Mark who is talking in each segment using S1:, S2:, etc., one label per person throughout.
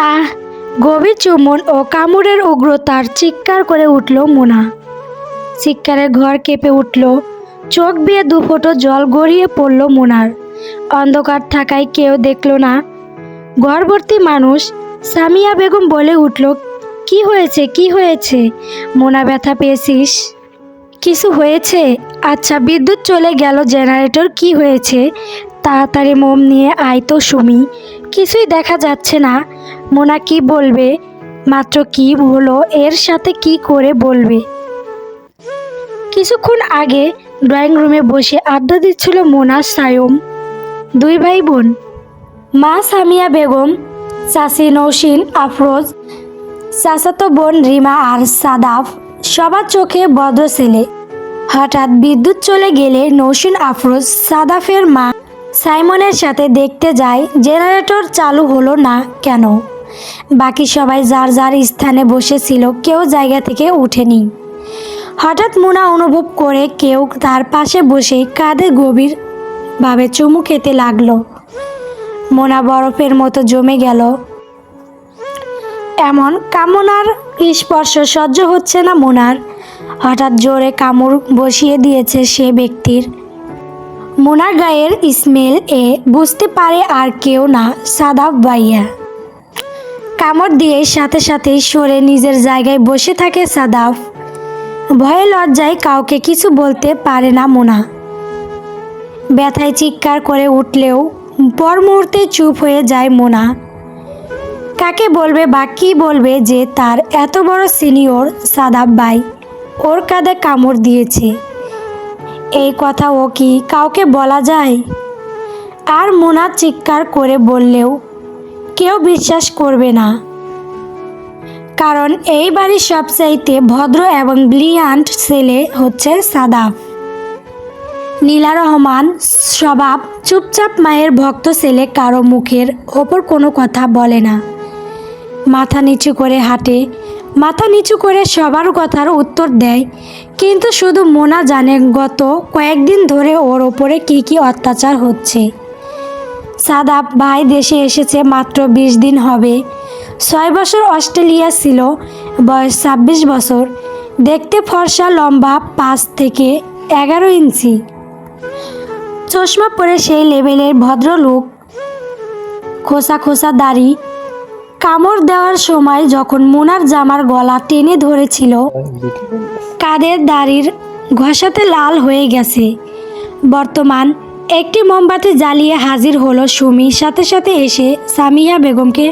S1: আহ গভীর চুমন ও কামড়ের উগ্রতার চিৎকার করে উঠল মোনা। চিৎকারে ঘর কেঁপে উঠল। চোখ বেয়ে দুফোটো জল গড়িয়ে পড়ল মোনার। অন্ধকার থাকায় কেউ দেখল না। ঘরভর্তি মানুষ সামিয়া বেগম বলে উঠল, কি হয়েছে? কি হয়েছে? মোনা ব্যথা পেয়েছিস? কিছু হয়েছে? আচ্ছা বিদ্যুৎ চলে গেল, জেনারেটর কি হয়েছে? তাড়াতাড়ি মোম নিয়ে আয় তো সুমি। কিছুই দেখা যাচ্ছে না। মোনা কি বলবে? মাত্র কি হলো? এর সাথে কি করে বলবে? কিছুক্ষণ আগে ড্রয়িং রুমে বসে আড্ডা দিচ্ছিল মোনা সায়ম। দুই ভাই বোন মা সামিয়া বেগম চাষি নৌসিন আফরোজ, চাচাতো বোন রিমা আর সাদাফ, সবার চোখে ভদ্র ছেলে। হঠাৎ বিদ্যুৎ চলে গেলে নৌসিন আফরোজ, সাদাফের মা সাইমনের সাথে দেখতে যায় জেনারেটর চালু হলো না কেন? বাকি সবাই যার যার স্থানে বসেছিল, কেউ জায়গা থেকে উঠেনি। হঠাৎ মুনা অনুভব করে কেউ তার পাশে বসে কাঁধে গভীরভাবে চুমু খেতে লাগল। মোনা বরফের মতো জমে গেল। এমন কামনার স্পর্শ সহ্য হচ্ছে না মোনার। হঠাৎ জোরে কামড় বসিয়ে দিয়েছে সে ব্যক্তির। মোনার গায়ের স্মেল এ বুঝতে পারে আর কেউ না সাদাব ভাইয়া। কামড় দিয়ে সাথে সাথে সরে নিজের জায়গায় বসে থাকে সাদাফ ভয়ে লজ্জায় কাউকে কিছু বলতে পারে না মোনা। ব্যথায় চিৎকার করে উঠলেও পর মুহূর্তে চুপ হয়ে যায় মোনা। কাকে বলবে বা কী বলবে যে তার এত বড় সিনিয়র সাদাব ভাই ওর কাঁধে কামড় দিয়েছে। এই কথা ও কি কাউকে বলা যায়? আর মোনা চিৎকার করে বললেও কেউ বিশ্বাস করবে না। কারণ এই বাড়ির সবচাইতে ভদ্র এবং ব্লিয়ান্ট ছেলে হচ্ছে সাদাব। নীলা রহমান স্বভাব চুপচাপ মায়ের ভক্ত ছেলে কারও মুখের ওপর কোনো কথা বলে না। মাথা নিচু করে হাঁটে মাথা নিচু করে সবার কথার উত্তর দেয়। কিন্তু শুধু মোনা জানে গত কয়েকদিন ধরে ওর ওপরে কী কী অত্যাচার হচ্ছে। সাদাব ভাই দেশে এসেছে মাত্র বিশ দিন হবে। ছয় বছর অস্ট্রেলিয়া ছিল, বয়স ছাব্বিশ বছর। দেখতে ফর্সা, লম্বা, পাঁচ থেকে এগারো ইঞ্চি। চশমা পরে সেই লেভেলের ভদ্রলোক। খোসা খোসা দাড়ি কামড় দেওয়ার সময় যখন মোনার জামার গলা টেনে ধরেছিল, কাদের দাড়ির ঘষাতে লাল হয়ে গেছে। বর্তমান একটি মোমবাতি জ্বালিয়ে হাজির হলো সুমি, সাথে সাথে এসে সামিয়া বেগমকে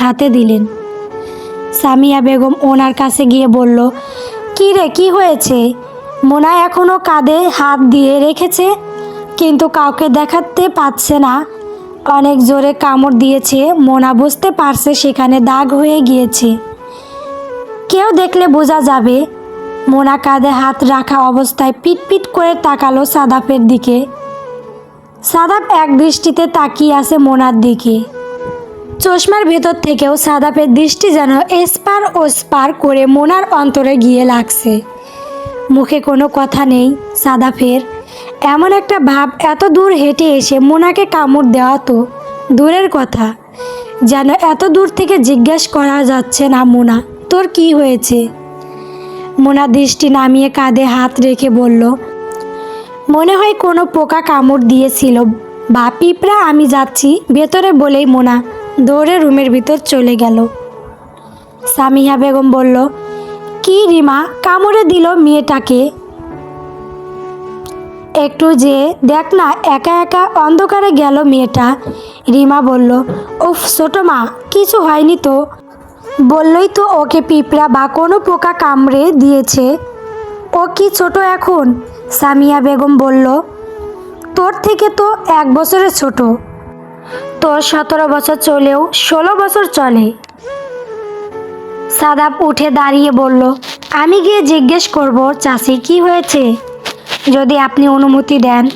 S1: হাতে দিলেন। সামিয়া বেগম ওনার কাছে গিয়ে বলল, কী রে, কী হয়েছে? মোনা এখনও কাঁধে হাত দিয়ে রেখেছে, কিন্তু কাউকে দেখাতে পাচ্ছে না। অনেক জোরে কামড় দিয়েছে। মোনা বুঝতে পারছে সেখানে দাগ হয়ে গিয়েছে। কেউ দেখলে বোঝা যাবে। মোনা কাঁধে হাত রাখা অবস্থায় পিটপিট করে তাকালো সাদাফের দিকে। সাদাপ এক দৃষ্টিতে তাকিয়ে আছে মোনার দিকে। চশমার ভেতর থেকেও সাদাপের দৃষ্টি যেন এসপার ও স্পার করে মোনার অন্তরে গিয়ে লাগছে। মুখে কোনো কথা নেই সাদাফের এমন একটা ভাব এত দূর হেঁটে এসে মোনাকে কামড় দেওয়া তো দূরের কথা। যেন এত দূর থেকে জিজ্ঞেস করা যাচ্ছে না মোনা, তোর কি হয়েছে? মোনা দৃষ্টি নামিয়ে কাঁধে হাত রেখে বলল, মনে হয় কোনো পোকা কামড় দিয়েছিল। বা পিঁপড়া, আমি যাচ্ছি ভেতরে বলেই মোনা দৌড়ে রুমের ভিতর চলে গেল। সামিহা বেগম বলল, কি রিমা, কামড়ে দিল মেয়েটাকে? একটু যে দেখ না, একা একা অন্ধকারে গেল মেয়েটা। রিমা বলল, উফ, ছোটো মা, কিছু হয়নি তো? বললই তো ওকে পিঁপড়া বা কোনো পোকা কামড়ে দিয়েছে। ও কি ছোট এখন? সামিয়া বেগম বলল, তোর থেকে তো এক বছরের ছোট। তোর সতেরো বছর চলেও ষোলো বছর চলে। সাদাপ উঠে দাঁড়িয়ে বলল, আমি গিয়ে জিজ্ঞেস করব চাষি কি হয়েছে? যদি আপনি অনুমতি দেন।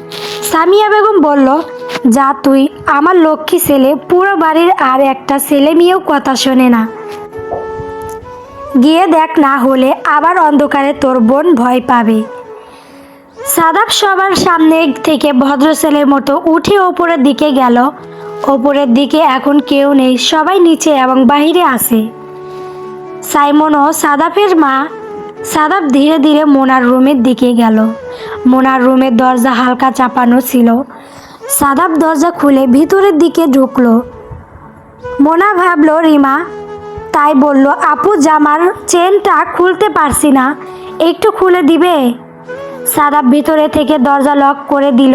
S1: সামিয়া বেগম বলল, যা তুই, আমার লক্ষ্মী ছেলে, পুরো বাড়ির আর একটা ছেলে মেয়েও কথা শোনে না। গিয়ে দেখ না হলে আবার অন্ধকারে তোর বোন ভয় পাবে। সাদাব সবার সামনে থেকে ভদ্র ছেলের মতো উঠে ওপরের দিকে গেল। ওপরের দিকে এখন কেউ নেই, সবাই নিচে এবং বাহিরে আছে। সাইমন ও সাদাফের মা সাদাফ ধীরে ধীরে মোনার রুমের দিকে গেল। মোনার রুমের দরজা হালকা চাপানো ছিল। সাদাফ দরজা খুলে ভিতরের দিকে ঢুকলো। মোনা ভাবলো, রিমা। তাই বলল, আপু, জামার চেনটা খুলতে পারছি না। একটু খুলে দিবে? সাদাব ভিতরে থেকে দরজা লক করে দিল।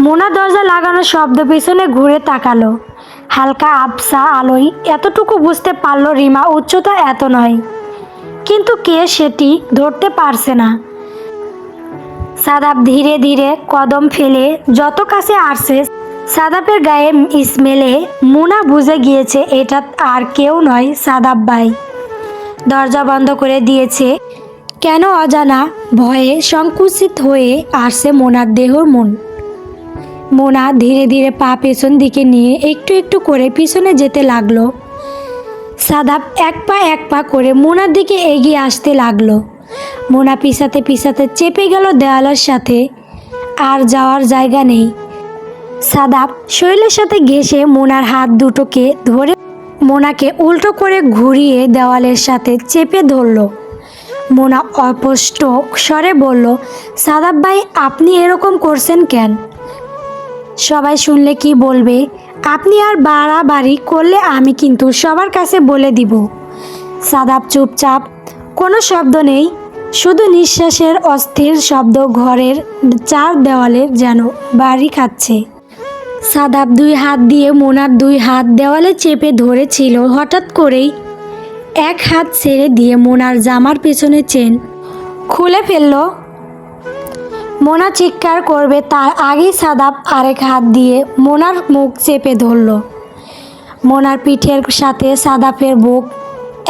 S1: মোনা দরজা লাগানোর শব্দ পিছনে ঘুরে তাকালো। হালকা আবসা আলোয় এতটুকু বুঝতে পারল, রিমা, উচ্চতা এত নয়। কিন্তু কে সেটি ধরতে পারছে না? সাদাব ধীরে ধীরে কদম ফেলে যত কাছে আসছে সাদাবের গায়ে স্মেলে, মুনা বুঝে গিয়েছে এটা আর কেউ নয় সাদাব ভাই। দরজা বন্ধ করে দিয়েছে। কেন অজানা ভয়ে সংকুচিত হয়ে আসছে মোনার দেহর মন। মোনা ধীরে ধীরে পা পেছন দিকে নিয়ে একটু একটু করে পিছনে যেতে লাগল। সাদাব এক পা এক পা করে মোনার দিকে এগিয়ে আসতে লাগল। মোনা পিসাতে পিসাতে চেপে গেল দেওয়ালের সাথে। আর যাওয়ার জায়গা নেই। সাদাব শৈলের সাথে ঘেসে মোনার হাত দুটোকে ধরে মোনাকে উল্টো করে ঘুরিয়ে দেওয়ালের সাথে চেপে ধরলো। মোনা অপষ্ট স্বরে বলল, সাদাব ভাই, আপনি এরকম করছেন কেন? সবাই শুনলে কি বলবে? আপনি আর বাড়াবাড়ি করলে আমি কিন্তু সবার কাছে বলে দিব। সাদাব চুপচাপ, কোনো শব্দ নেই। শুধু নিঃশ্বাসের অস্থির শব্দ ঘরের চার দেওয়ালে যেন বাড়ি খাচ্ছে। সাদাব দুই হাত দিয়ে মোনার দুই হাত দেওয়ালে চেপে ধরেছিল, হঠাৎ করেই এক হাত ছেড়ে দিয়ে মোনার জামার পেছনে চেন খুলে ফেলল। মোনা চিৎকার করবে, তার আগেই সাদাব আরেক হাত দিয়ে মোনার মুখ চেপে ধরল। মোনার পিঠের সাথে সাদাফের বুক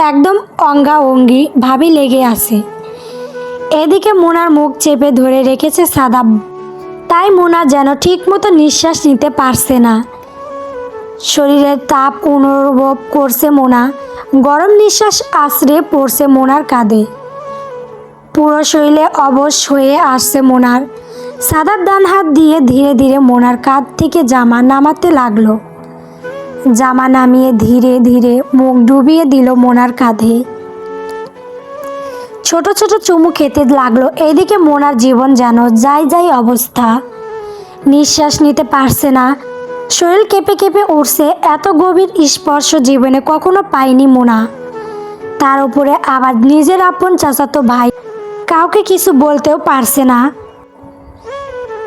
S1: একদম অঙ্গা অঙ্গি ভাবে লেগে আছে। এদিকে মোনার মুখ চেপে ধরে রেখেছে সাদাব তাই মোনা যেন ঠিকমতো নিঃশ্বাস নিতে পারছে না। শরীরের তাপ অনুভব করছে মোনা। গরম নিঃশ্বাস আশ্রে পড়ছে মোনার কাঁধে। পুরো শরীরে অবশ হয়ে আসছে মোনার। সাদার ডান হাত দিয়ে ধীরে ধীরে মোনার কাঁধ থেকে জামা নামাতে লাগল। জামা নামিয়ে ধীরে ধীরে মুখ ডুবিয়ে দিল মোনার কাঁধে। ছোট ছোট চুমু খেতে লাগল। এদিকে মোনার জীবন যেন যাই যাই অবস্থা। নিঃশ্বাস নিতে পারছে না। শরীর কেঁপে কেঁপে উঠছে। এত গভীর স্পর্শ জীবনে কখনো পায়নি মোনা। তার উপরে আবার নিজের আপন চাচাতো ভাই। কাউকে কিছু বলতেও পারছে না।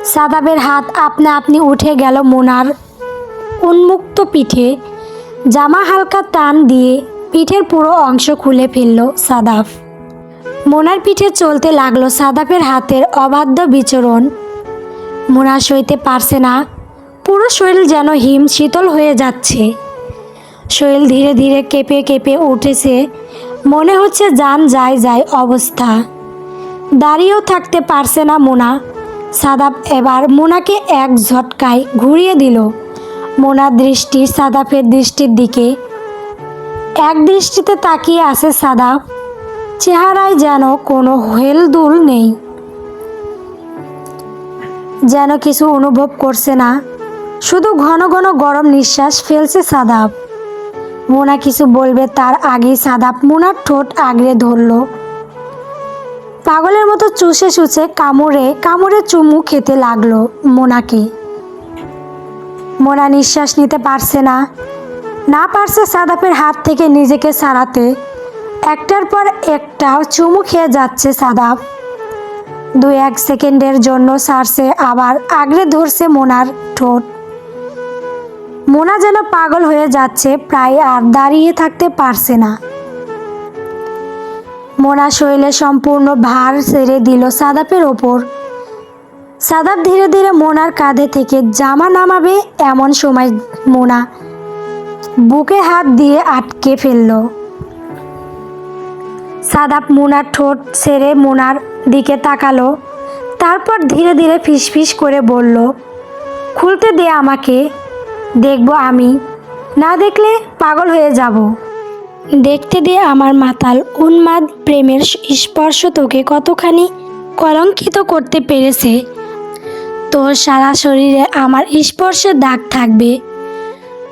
S1: সাদাবের হাত আপনা আপনি উঠে গেল মোনার উন্মুক্ত পিঠে। জামা হালকা টান দিয়ে পিঠের পুরো অংশ খুলে ফেলল সাদাফ। মোনার পিঠে চলতে লাগল সাদাফের হাতের অবাধ্য বিচরণ। মোনা সইতে পারছে না। পুরো শরীর যেন হিম শীতল হয়ে যাচ্ছে। শরীর ধীরে ধীরে কেঁপে কেঁপে উঠেছে। মনে হচ্ছে যান যায় যায় অবস্থা। দাঁড়িয়েও থাকতে পারছে না মোনা। সাদাপ এবার মোনাকে এক ঝটকায় ঘুরিয়ে দিল। মোনার দৃষ্টি সাদাফের দৃষ্টির দিকে। এক দৃষ্টিতে তাকিয়ে আছে সাদাফ চেহারায় যেন কোনো হেলদুল নেই। যেন কিছু অনুভব করছে না। শুধু ঘন ঘন গরম নিঃশ্বাস ফেলছে সাদাব মোনা কিছু বলবে, তার আগেই সাদাব মোনার ঠোঁট আগড়ে ধরলো। পাগলের মতো চুষে চুষে কামড়ে কামড়ে চুমু খেতে লাগল মোনাকে। মোনা নিঃশ্বাস নিতে পারছে না। না পারছে সাদাপের হাত থেকে নিজেকে সারাতে। একটার পর একটা চুমু খেয়ে যাচ্ছে সাদাপ দু এক সেকেন্ডের জন্য সারছে, আবার আগড়ে ধরছে মোনার ঠোঁট। মোনা যেন পাগল হয়ে যাচ্ছে, প্রায় আর দাঁড়িয়ে থাকতে পারছে না। মোনা শরীরে সম্পূর্ণ ভার ছেড়ে দিল সাদাপের ওপর। সাদাপ ধীরে ধীরে মোনার কাঁধে থেকে জামা নামাবে এমন সময় মোনা বুকে হাত দিয়ে আটকে ফেলল। সাদাপ মোনার ঠোঁট ছেড়ে মোনার দিকে তাকালো। তারপর ধীরে ধীরে ফিসফিস করে বলল, খুলতে দে আমাকে, দেখব আমি। না দেখলে পাগল হয়ে যাব। দেখতে দিয়ে আমার মাতাল উন্মাদ প্রেমের স্পর্শ তোকে কতখানি কলঙ্কিত করতে পেরেছে। তোর সারা শরীরে আমার স্পর্শের দাগ থাকবে।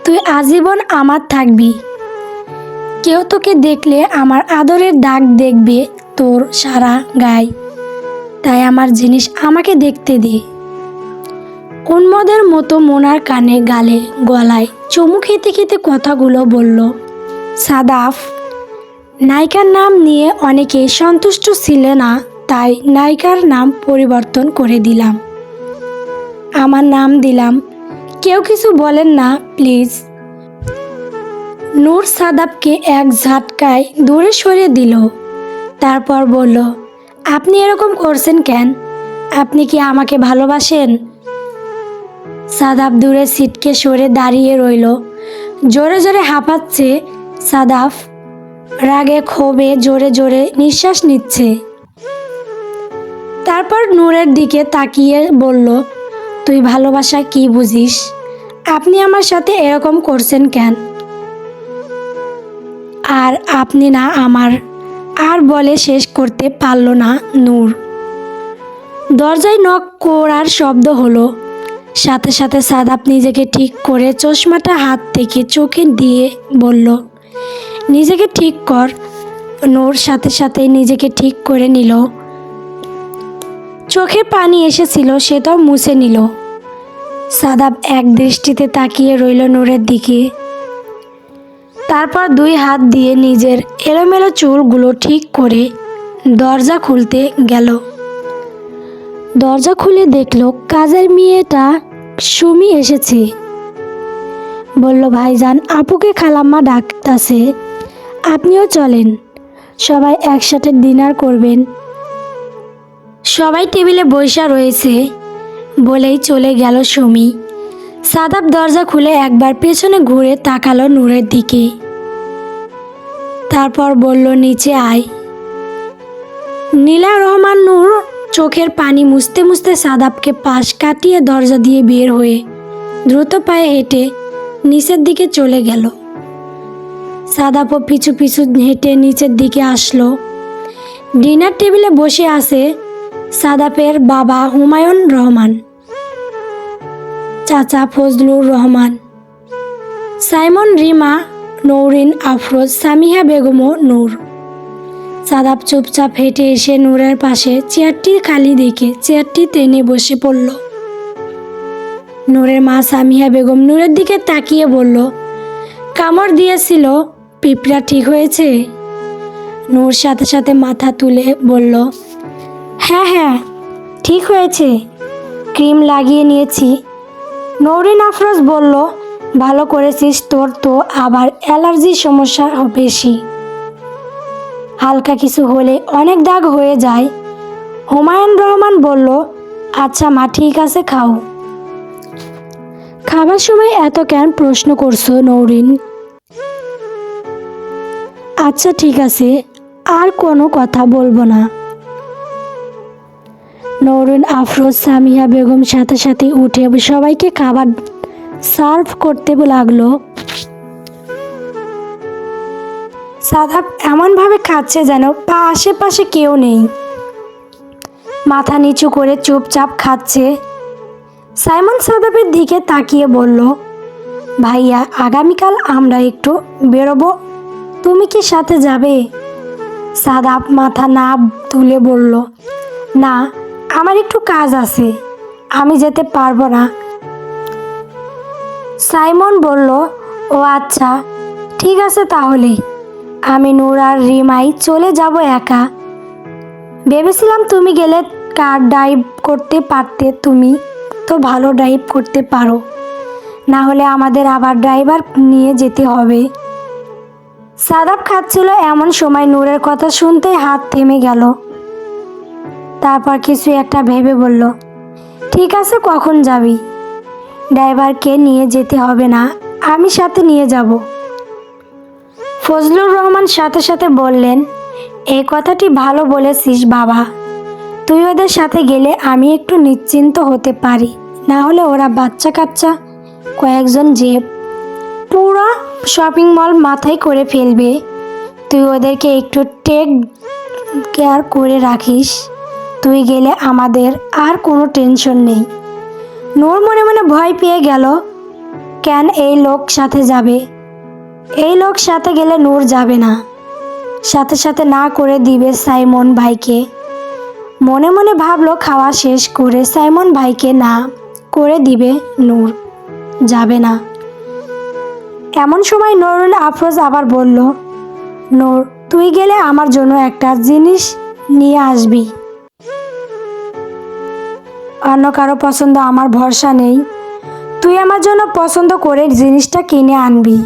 S1: তুই আজীবন আমার থাকবি। কেউ তোকে দেখলে আমার আদরের দাগ দেখবে তোর সারা গায়ে। তাই আমার জিনিস আমাকে দেখতে দে। উন্মদের মতো মোনার কানে, গালে, গলায়, চমু খেতে খেতে কথাগুলো বলল, সাদাফ, নায়িকার নাম নিয়ে অনেকে সন্তুষ্ট ছিল না, তাই নায়িকার নাম পরিবর্তন করে দিলাম। আমার নাম দিলাম। কেউ কিছু বলেন না, প্লিজ। নূর সাদাবকে এক ঝাটকায় দূরে সরিয়ে দিল। তারপর বলল, আপনি এরকম করছেন কেন? আপনি কি আমাকে ভালোবাসেন? সাদাব দূরে সিটকে সরে দাঁড়িয়ে রইল। জোরে জোরে হাঁপাচ্ছে সাদাফ রাগে ক্ষোভে জোরে জোরে নিঃশ্বাস নিচ্ছে। তারপর নূরের দিকে তাকিয়ে বলল, তুই ভালোবাসা কি বুঝিস? আপনি আমার সাথে এরকম করছেন কেন? আর আপনি না আমার, আর বলে শেষ করতে পারল না নূর। দরজায় নক করার শব্দ হলো। সাথে সাথে সাদাপ নিজেকে ঠিক করে চশমাটা হাত থেকে চোখে দিয়ে বলল, নিজেকে ঠিক কর। নূর সাথে সাথে নিজেকে ঠিক করে নিল। চোখে পানি এসেছিল, সেটাও মুছে নিল। সাদাব এক দৃষ্টিতে তাকিয়ে রইল নূরের দিকে। তারপর দুই হাত দিয়ে নিজের এলোমেলো চুলগুলো ঠিক করে দরজা খুলতে গেল। দরজা খুলে দেখল কাজের মেয়েটা সুমি এসেছে। বলল, ভাইজান, আপুকে খালাম্মা ডাকতাছে। আপনিও চলেন। সবাই একসাথে ডিনার করবেন। সবাই টেবিলে বৈশা রয়েছে বলেই চলে গেল সুমি। সাদাব দরজা খুলে একবার পেছনে ঘুরে তাকালো নূরের দিকে। তারপর বলল, নিচে আয়। নীলা রহমান নূর চোখের পানি মুছতে মুছতে সাদাবকে পাশ কাটিয়ে দরজা দিয়ে বের হয়ে দ্রুত পায়ে হেঁটে নিচের দিকে চলে গেল। সাদাপও পিছু পিছু হেঁটে নিচের দিকে আসলো। ডিনার টেবিলে বসে আছে সাদাপের বাবা হুমায়ুন রহমান। চাচা ফজলুর রহমান। সাইমন রিমা, নৌরিন আফরোজ, সামিহা বেগম ও নূর। সাদাব চুপচাপ হেঁটে এসে নূরের পাশে চেয়ারটি খালি দেখে চেয়ারটি টেনে বসে পড়ল। নূরের মা সামিহা বেগম নূরের দিকে তাকিয়ে বলল, কামড় দিয়েছিল, পিঁপড়া ঠিক হয়েছে? নূর সাথে সাথে মাথা তুলে বলল হ্যাঁ হ্যাঁ ঠিক হয়েছে। ক্রিম লাগিয়ে নিয়েছি নৌরিন আফরোজ বলল, ভালো করেছিস তোর তো আবার অ্যালার্জির সমস্যা বেশি। হালকা কিছু হলে অনেক দাগ হয়ে যায়। হুমায়ুন রহমান বলল আচ্ছা মা, ঠিক আছে, খাও। খাবার সময় এত কেন প্রশ্ন করছ নৌরিন? আচ্ছা ঠিক আছে, আর কোনো কথা বলব না। নৌরিন, আফরোজ, সামিয়া বেগম সাথে সাথে উঠে সবাইকে খাবার সার্ভ করতে লাগল। সাদাব এমনভাবে খাচ্ছে যেন পা আশেপাশে কেউ নেই। মাথা নিচু করে চুপচাপ খাচ্ছে। সাইমন সাদাবের দিকে তাকিয়ে বলল, ভাইয়া, আগামীকাল আমরা একটু বেরোবো। তুমি কি সাথে যাবে? সাদাব মাথা না তুলে বলল, না আমার একটু কাজ আছে। আমি যেতে পারব না। সাইমন বলল, ও আচ্ছা ঠিক আছে তাহলে। আমি নূর আর রিমাই চলে যাব একা। ভেবেছিলাম তুমি গেলে কার ড্রাইভ করতে পারতে, তুমি তো ভালো ড্রাইভ করতে পারো। না হলে আমাদের আবার ড্রাইভার নিয়ে যেতে হবে। সাদাব খাচ্ছিল এমন সময় নূরের কথা শুনতে হাত থেমে গেল। তারপর কিছু একটা ভেবে বলল, ঠিক আছে, কখন যাবি? ড্রাইভারকে নিয়ে যেতে হবে না, আমি সাথে নিয়ে যাব। ফজলুর রহমান সাথে সাথে বললেন এই কথাটি ভালো বলেছিস বাবা। তুই ওদের সাথে গেলে আমি একটু নিশ্চিন্ত হতে পারি। না হলে ওরা বাচ্চা কাচ্চা, কয়েকজন যে পুরো শপিং মল মাথায় করে ফেলবে। তুই ওদেরকে একটু টেক কেয়ার করে রাখিস। তুই গেলে আমাদের আর কোনো টেনশন নেই। নূর মনে মনে ভয় পেয়ে গেল, কেন এই লোক সাথে যাবে? এই লোক সাথে গেলে নূর যাবে না। সাথে সাথে না করে দিবে সাইমন ভাইকে। মনে মনে ভাবলো খাওয়া শেষ করে সাইমন ভাইকে না করে দিবে নূর, যাবে না। এমন সময় নুরুল আফরোজ আবার বলল, নূর, তুই গেলে আমার জন্য একটা জিনিস নিয়ে আসবি। অন্য কারও পছন্দ আমার ভরসা নেই। তুই আমার জন্য পছন্দ করে জিনিসটা কিনে আনবি।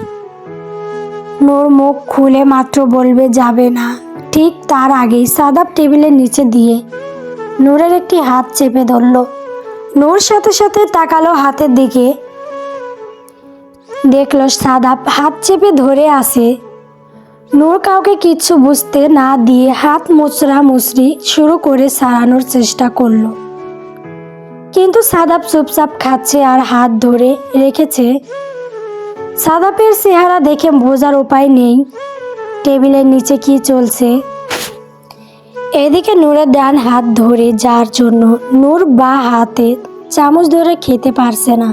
S1: নূর মুখ খুলে মাত্র বলবে, যাবে না। ঠিক তার আগেই সাদাব টেবিলের নিচে দিয়ে নূরের একটি হাত চেপে ধরল। নূর সাথে সাথে তাকালো হাতের দিকে। দেখল সাদাব হাত চেপে ধরে আসে নূর কাউকে কিচ্ছু বুঝতে না দিয়ে হাত মুচড়া মুচড়ি শুরু করে সারানোর চেষ্টা করল। কিন্তু সাদাব চুপচাপ খাচ্ছে আর হাত ধরে রেখেছে। সাদাপের চেহারা দেখে বোঝার উপায় নেই। টেবিলের নিচে কি চলছে? এদিকে নূরের ডান হাত ধরে যার জন্য নূর বা হাতে চামচ ধরে খেতে পারছে না।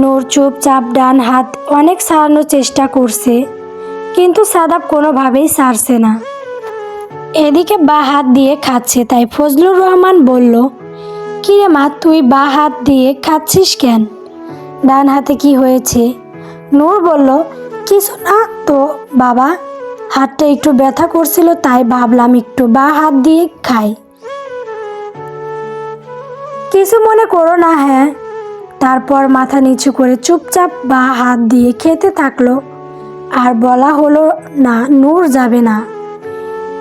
S1: নূর চুপচাপ ডান হাত অনেক সারানোর চেষ্টা করছে, কিন্তু সাদাব কোনোভাবেই সারছে না। এদিকে বা হাত দিয়ে খাচ্ছে, তাই ফজলুর রহমান বলল কিরে মা, তুই বা হাত দিয়ে খাচ্ছিস কেন? ডান হাতে কি হয়েছে? নূর বলল, কিছু না তো, বাবা। হাতটা একটু ব্যথা করছিল, তাই ভাবলাম একটু বা হাত দিয়ে খাই। কিছু মনে করো না হ্যাঁ। তারপর মাথা নিচু করে চুপচাপ বা হাত দিয়ে খেতে থাকল। আর বলা হলো না, নূর যাবে না।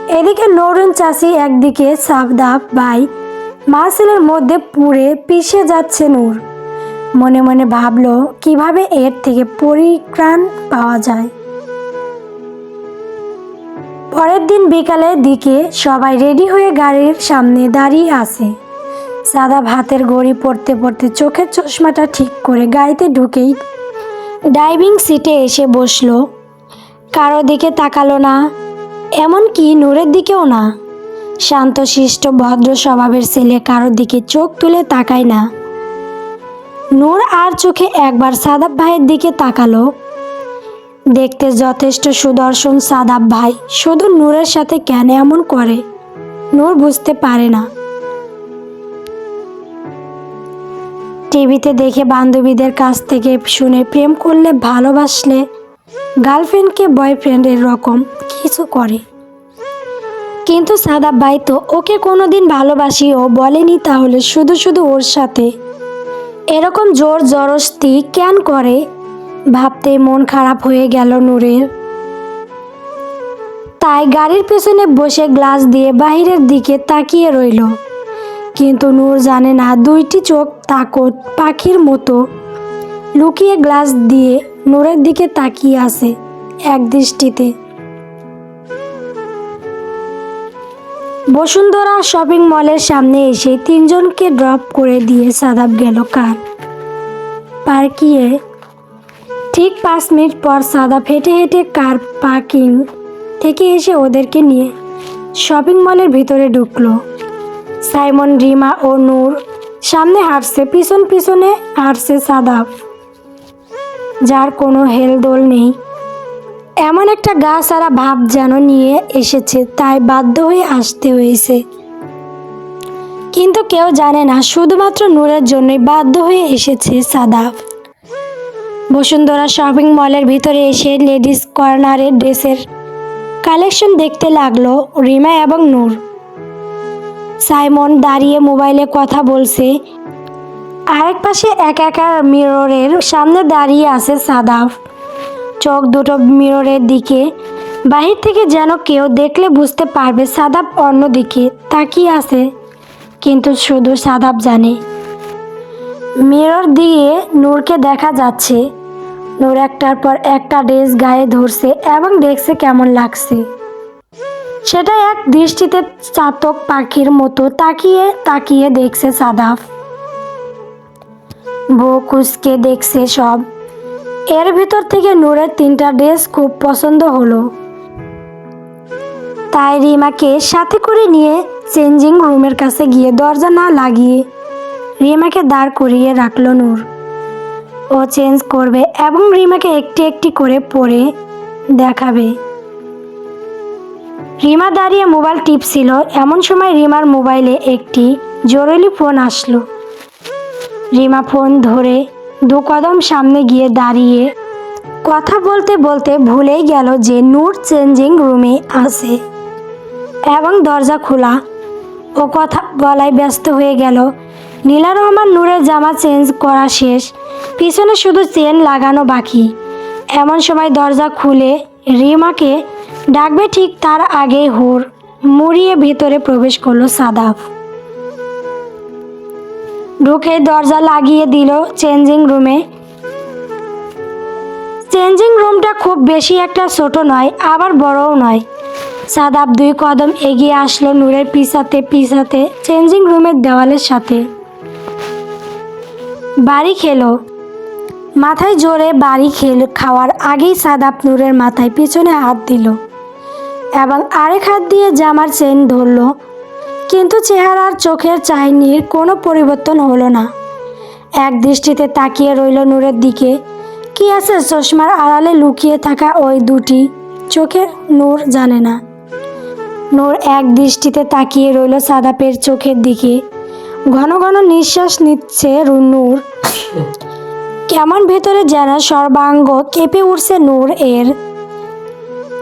S1: এদিকে নরুন চাষি একদিকে সাবদাব বাই মাসেলের মধ্যে পুড়ে পিষে যাচ্ছে নূর। মনে মনে ভাবলো, কীভাবে এর থেকে পরিত্রাণ পাওয়া যায়। পরের দিন বিকালের দিকে সবাই রেডি হয়ে গাড়ির সামনে দাঁড়িয়ে আছে। সাদা ভাতের গড়ি পড়তে পড়তে চোখের চশমাটা ঠিক করে গাড়িতে ঢুকেই ড্রাইভিং সিটে এসে বসল। কারও দিকে তাকালো না, এমনকি নূরের দিকেও না। শান্তশিষ্ট ভদ্র স্বভাবের ছেলে কারোর দিকে চোখ তুলে তাকায় না। নূর আর চোখে একবার সাদাব ভাইয়ের দিকে তাকালো। দেখতে যথেষ্ট সুদর্শন সাদাব ভাই, শুধু নূরের সাথে কেন এমন করে? নূর বুঝতে পারে না। টিভিতে দেখে বান্ধবীদের কাছ থেকে শুনে প্রেম করলে ভালোবাসলে গার্লফ্রেন্ডকে বয়ফ্রেন্ডের রকম কিছু করে। কিন্তু সাদাব ভাই তো ওকে ভালোবাসি ও বলেনি তাহলে শুধু শুধু ওর সাথে। এরকম জোর জরস্তি কেন করে? ভাবতে মন খারাপ হয়ে গেল নূরের। তাই গাড়ির পেছনে বসে গ্লাস দিয়ে বাইরের দিকে তাকিয়ে রইল। কিন্তু নূর জানে না দুইটি চোখ তাকত পাখির মতো। লুকিয়ে গ্লাস দিয়ে নূরের দিকে তাকিয়ে আছে এক দৃষ্টিতে। বসুন্ধরা শপিং মলের সামনে এসে তিনজনকে ড্রপ করে দিয়ে সাদাব গেল কার? পার্কিয়ে। ঠিক পাঁচ মিনিট পর সাদাব হেঁটে হেঁটে কার পার্কিং থেকে এসে ওদেরকে নিয়ে শপিং মলের ভিতরে ঢুকলো। সাইমন, রিমা ও নূর সামনে হাঁটছে, পিছন পিছনে হাঁটছে সাদাব। যার কোনো হেলদোল নেই। এমন একটা গা সারা ভাব যেন নিয়ে এসেছে, তাই বাধ্য হয়ে আসতে হয়েছে। কিন্তু কেউ জানে না, শুধুমাত্র নূরের জন্যই বাধ্য হয়ে এসেছে সাদাব বসুন্ধরা শপিং মলের ভিতরে এসে লেডিস কর্নারের ড্রেসের কালেকশন দেখতে লাগল রিমা এবং নূর। সাইমন দাঁড়িয়ে মোবাইলে কথা বলছে, আরেক পাশে এক একা মিররের সামনে দাঁড়িয়ে আছে সাদাফ। চোখ দুটো মিররের দিকে। বাহির থেকে যেন কেউ দেখলে বুঝতে পারবে সাদাব অন্যদিকে তাকিয়ে আছে, কিন্তু শুধু সাদাব জানে। মিরর দিয়ে নূরকে দেখা যাচ্ছে। নূর একটার পর একটা ড্রেস গায়ে ধরছে এবং দেখছে কেমন লাগছে। সেটা এক দৃষ্টিতে চাতক পাখির মতো তাকিয়ে তাকিয়ে দেখছে সাদাফ বউ কুচকে দেখছে সব। এর ভিতর থেকে নূরের তিনটা ড্রেস খুব পছন্দ হলো। তাই রিমাকে সাথে করে নিয়ে চেঞ্জিং রুমের কাছে গিয়ে দরজা না লাগিয়ে রিমাকে দাঁড় করিয়ে রাখল নূর। ও চেঞ্জ করবে এবং রিমাকে একটি একটি করে পরে দেখাবে। রিমা দাঁড়িয়ে মোবাইল টিপছিল। এমন সময় রিমার মোবাইলে একটি জরুরি ফোন আসলো। রিমা ফোন ধরে দু কদম সামনে গিয়ে দাঁড়িয়ে কথা বলতে বলতে ভুলেই গেল যে নূর চেঞ্জিং রুমে আছে। এবং দরজা খোলা। ও কথা গলায় ব্যস্ত হয়ে গেল। নীলা রহমান নূরের জামা চেঞ্জ করা শেষ। পিছনে শুধু চেন লাগানো বাকি। এমন সময় দরজা খুলে রিমাকে ডাকবে ঠিক তার আগে হুর। মুড়িয়ে ভেতরে প্রবেশ করল সাদাফ। ঢুকে দরজা লাগিয়ে দিল চেঞ্জিং রুমে। চেঞ্জিং রুমটা খুব বেশি একটা ছোট নয়, আবার বড়ও নয়। সাদাব দুই কদম এগিয়ে আসলো নূরের পিছাতে পিছাতে চেঞ্জিং রুমের দেওয়ালের সাথে। বাড়ি খেলো। মাথায় জোরে বাড়ি খেল খাওয়ার আগেই সাদাব নূরের মাথায় পিছনে হাত দিল এবং আরেক হাত দিয়ে জামার চেন ধরলো কিন্তু চেহারার চোখের চাহনির কোনো পরিবর্তন হলো না। এক দৃষ্টিতে তাকিয়ে রইল নূরের দিকে। কি আছে চশমার আড়ালে লুকিয়ে থাকা ওই দুটি? চোখের নূর জানে না। নূর এক দৃষ্টিতে তাকিয়ে রইল সাদাপের চোখের দিকে। ঘন ঘন নিঃশ্বাস নিচ্ছে নূর। কেমন ভেতরে যেন সর্বাঙ্গ কেঁপে উঠছে নূর এর।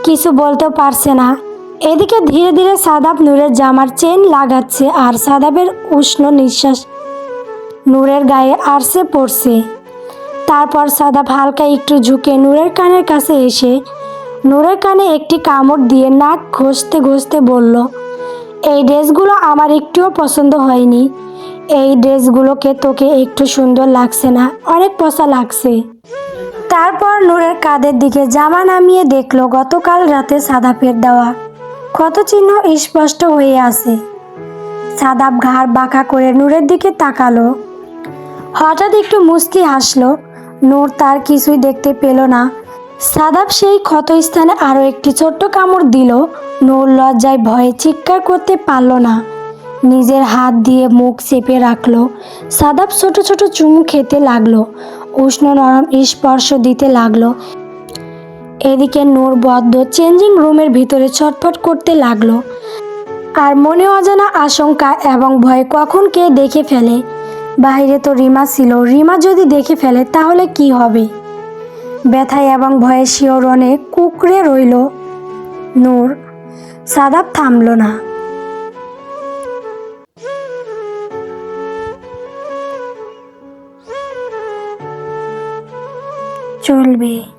S1: কিছু বলতে পারছে না। এদিকে ধীরে ধীরে সাদাব নূরের জামার চেন লাগাচ্ছে আর সাদাবের উষ্ণ নিঃশ্বাস নূরের গায়ে আরসে পড়ছে। তারপর সাদাব হালকা একটু ঝুঁকে নূরের কানের কাছে এসে নূরের কানে একটি কামড় দিয়ে নাক ঘষতে ঘষতে বলল, এই ড্রেসগুলো আমার একটুও পছন্দ হয়নি। এই ড্রেসগুলোকে তোকে একটু সুন্দর লাগছে না, অনেক পচা লাগছে। তারপর নূরের কাঁধের দিকে জামা নামিয়ে দেখল গতকাল রাতে সাদাপের দেওয়া ক্ষত চিহ্ন স্পষ্ট হয়ে আছে। সাদাপ ঘাড় বাঁকা করে নূরের দিকে তাকালো। হঠাৎ একটু মুস্কি হাসলো। নূর তার কিছুই দেখতে পেল না। সাদাপ সেই ক্ষতস্থানে আরও একটি ছোট্ট কামড় দিল। নূর লজ্জায় ভয়ে চিৎকার করতে পারল না। নিজের হাত দিয়ে মুখ চেপে রাখল। সাদাপ ছোট ছোট চুমু খেতে লাগল। উষ্ণ নরম স্পর্শ দিতে লাগল। এদিকে নূর বদ্ধ চেঞ্জিং রুমের ভিতরে ছটফট করতে লাগল। আর মনে অজানা আশঙ্কা এবং ভয় কখন কে দেখে ফেলে? বাইরে তো রিমা ছিল। রিমা যদি দেখে ফেলে, তাহলে কি হবে? ব্যথায় এবং ভয়ে শিওরণে কুকড়ে রইল নূর। সাদাব থামল না। চলবে।